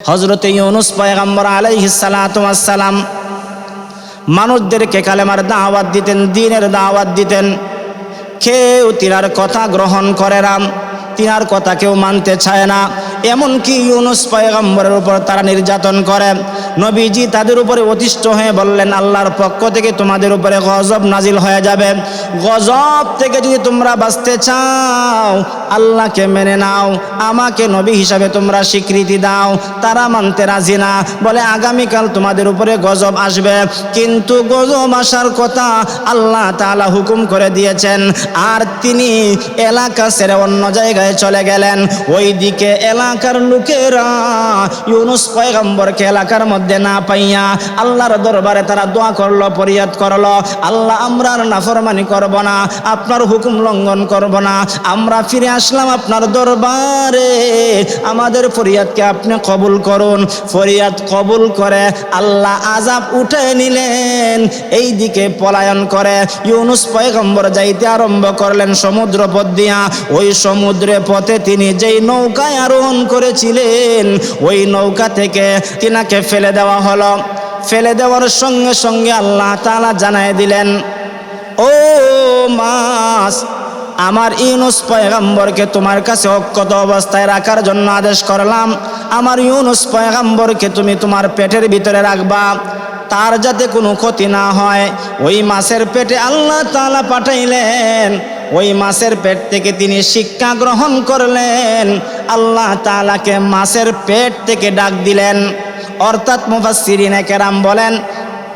হজরত ইউনুস পয়গম্বর আলাইহিসালাম মানুষদেরকে কালেমার দাওয়াত দিতেন, দিনের দাওয়াত দিতেন। কেউ তিনার কথা গ্রহণ করে না, তিনার কথা কেউ মানতে চায় না। এমনকি ইউনুস পয়গম্বরের উপর তারা নির্যাতন করে। নবীজি তাদের উপরে অতিষ্ঠ হয়ে বললেন, আল্লাহর পক্ষ থেকে তোমাদের উপরে গজব নাজিল হয়ে যাবে। গজব থেকে যদি তোমরা বাঁচতে চাও, আল্লাহকে মেনে নাও, আমাকে নবী হিসাবে তোমরা স্বীকৃতি দাও। তারা মানতে রাজি না। বলে, আগামীকাল তোমাদের উপরে গজব আসবে। কিন্তু গজব আসার কথা আল্লাহ তালা হুকুম করে দিয়েছেন। আর তিনি এলাকা ছেড়ে অন্য জায়গায় চলে গেলেন। ওই দিকে এলাকার লোকেরা ইউনুস পয়গম্বরকে এলাকার মধ্যে না পাইয়া আল্লাহর দরবারে তারা দোয়া করল, ফরিয়াদ করল। আল্লাহ, আমরা আর নাফরমানি করব না, আপনার হুকুম লঙ্ঘন করব না। আমরা ফিরে আসলাম আপনার দরবারে। আমাদের ফরিয়াদকে আপনি কবুল করুন। ফরিয়াদ কবুল করে আল্লাহ আজাব উঠে নিলেন এই দিকে পলায়ন করে। ইউনুস পয়গম্বর যাইতে আরম্ভ করলেন সমুদ্র পথ দিয়া। ওই সমুদ্রে পথে তিনি যেই নৌকায় আরোহণ করেছিলেন। ওই নৌকা থেকে তিনাকে ফেলে দেওয়া হলো। ফেলে দেওয়ার সঙ্গে সঙ্গে আল্লাহ তালা জানায় দিলেন, ও মাস, আমার ইউনুস পয়গাম্বরকে তোমার কাছে অক্ষত অবস্থায় রাখার জন্য আদেশ করলাম। আমার ইউনুস পয়গাম্বরকে তুমি তোমার পেটের ভিতরে রাখবা। তার যাতে কোনো ক্ষতি না হয়। ওই মাছের পেটে আল্লাহ তালা পাঠাইলেন ওই মাছের পেট থেকে তিনি শিক্ষা গ্রহণ করলেন। আল্লাহ তালাকে মাছের পেট থেকে ডাক দিলেন। অর্থাৎ মুফাসসিরিনে কেরাম বলেন,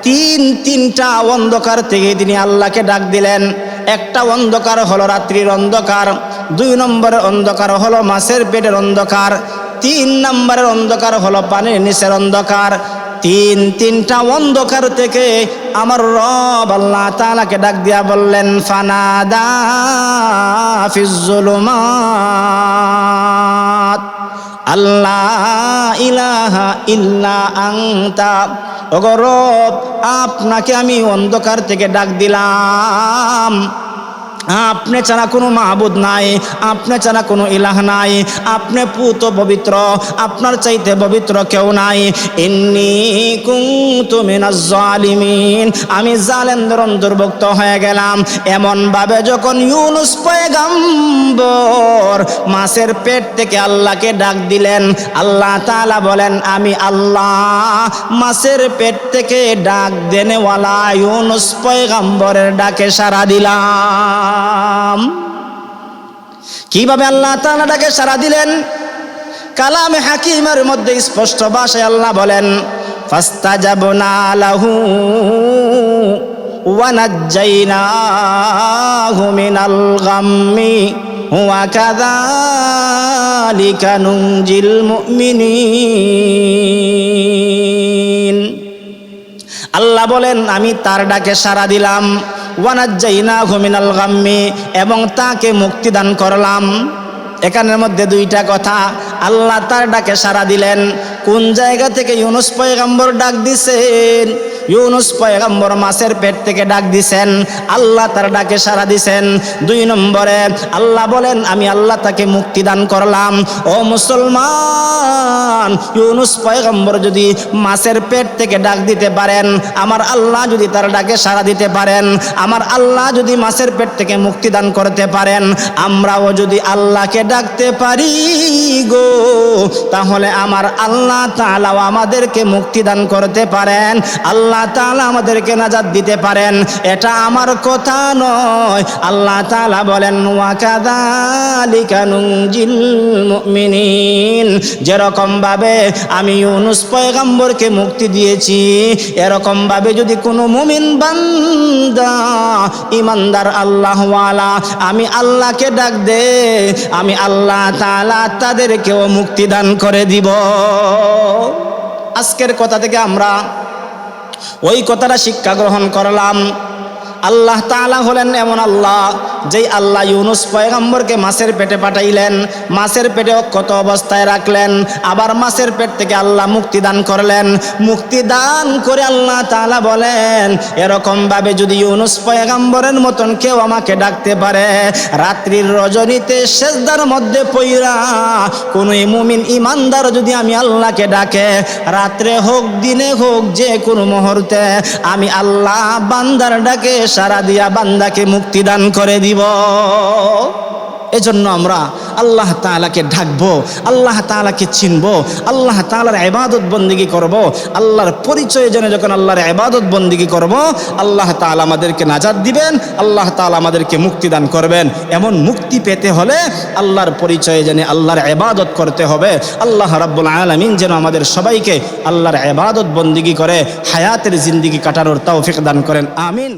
তিন তিনটা অন্ধকার থেকে তিনি আল্লাহকে ডাক দিলেন। একটা অন্ধকার হলো রাত্রির অন্ধকার, দুই নম্বরের অন্ধকার হলো মাছের পেটের অন্ধকার, তিন নম্বরের অন্ধকার হলো পানির নিচের অন্ধকার তিন, তিনটা অন্ধকার থেকে আমার রব আল্লাহ তালাকে ডাক দিয়া বললেন, ফানাদা আল্লাহ ইলাহা ইল্লা আংতা অগরব আপনাকে আমি অন্ধকার থেকে ডাক দিলাম। আপনি ছাড়া কোনো মাহবুদ নাই, আপনি ছাড়া কোনো ইলাহ নাই, আপনি পুত পবিত্র, আপনার চাইতে পবিত্র কেউ নাই। মিনাজ জালিমিন, আমি জালেমদের অন্তর্ভুক্ত হয়ে গেলাম। এমন ভাবে যখন ইউনুস পয়গাম্বর মাছের পেট থেকে আল্লাহকে ডাক দিলেন, আল্লাহ তালা বলেন, আমি আল্লাহ মাছের পেট থেকে ডাক দেনেওয়ালা ইউনুস পয়গাম্বরের ডাকে সাড়া দিলাম। কীভাবে আল্লাহ তাআলা ডাকে সাড়া দিলেন? কালামে হাকিমের মধ্যে স্পষ্ট ভাষায় আল্লাহ বলেন, ফাস্তাজাবনা লাহু ওয়ানাজ্জাইনাহু মিনাল গাম্মি ওয়া কাযালিকা নুনজিল মুমিনিন। আল্লাহ বলেন, আমি তার ডাকে সাড়া দিলাম। ওয়ানাজ্জাইনা ঘুমিনাল গাম্মি, এবং তাকে মুক্তি দান করলাম। এখানের মধ্যে দুইটা কথা। আল্লাহ তার ডাকে সাড়া দিলেন, কোন জায়গা থেকে ইউনুস পয়গাম্বর ডাক দিছেন? ইউনুস পয়গাম্বর মাছের পেট থেকে ডাক দিছেন, আল্লাহ তার ডাকে সাড়া দিছেন। দুই নম্বরে, আল্লাহ বলেন, আমি আল্লাহ তাকে মুক্তি দান করলাম। ও মুসলমান, ইউনুস পয়গম্বর যদি মাছের পেট থেকে ডাক দিতে পারেন, আমার আল্লাহ যদি তার ডাকে সাড়া দিতে পারেন, আমার আল্লাহ যদি মাছের পেট থেকে মুক্তি দান করতে পারেন, আমরাও যদি আল্লাহকে ডাকতে পারি গো, তাহলে আমার আল্লাহ তাআলাও আমাদেরকে মুক্তি দান করতে পারেন। আল্লাহ তাআলা আমাদেরকে নাজাত দিতে পারেন। এটা আমার কথা নয়। আল্লাহ তালা বলেন ওয়া কাযালিকা নুনজিল মুমিনিন। যেরকম ভাবে আমি ইউনুস পয়গাম্বরকে মুক্তি দিয়েছি এরকম ভাবে যদি কোনো মুমিন বান্দা, ইমানদার আল্লাহওয়ালা, আমি আল্লাহকে ডাক দে, আমি আল্লাহ তালা তাদেরকেও মুক্তি দান করে দিব। আজকের কথা থেকে আমরা ওই কথাটা শিক্ষা গ্রহণ করলাম। আল্লাহ তালা হলেন এমন আল্লাহ। যেই আল্লাহ ইউনুস পয়গম্বরকে মাছের পেটে পাঠাইলেন, মাছের পেটে অক্ষত অবস্থায় রাখলেন, আবার মাছের পেট থেকে আল্লাহ মুক্তি দান করলেন। মুক্তি দান করে আল্লাহ তালা বলেন, এরকম ভাবে যদি ইউনুস পয়গম্বরের মতন কেউ আমাকে ডাকতে পারে, রাত্রির রজনীতে শেষদার মধ্যে পইরা কোন মুমিন ইমানদার যদি আমি আল্লাহকে ডাকে, রাত্রে হোক, দিনে হোক, যে কোনো মুহূর্তে আমি আল্লাহ বান্দার ডাকে সারা দিয়া বান্দাকে মুক্তি দান করে দিব এজন্য আমরা আল্লাহ তাআলাকে ঢাকবো আল্লাহ তাআলাকে চিনবো, আল্লাহ তাআলার ইবাদত বন্দিগি করব, আল্লাহর পরিচয় জেনে যখন আল্লাহর ইবাদত বন্দিগি করব, আল্লাহ তাআলা আমাদেরকে নাজাদ দিবেন, আল্লাহ তাআলা আমাদেরকে মুক্তি দান করবেন। এমন মুক্তি পেতে হলে আল্লাহর পরিচয় জেনে আল্লাহর ইবাদত করতে হবে। আল্লাহ রাব্বুল আলামিন যেন আমাদের সবাইকে আল্লাহর ইবাদত বন্দিগি করে, হায়াতের জিন্দিগি কাটানোর তৌফিক দান করেন। আমিন।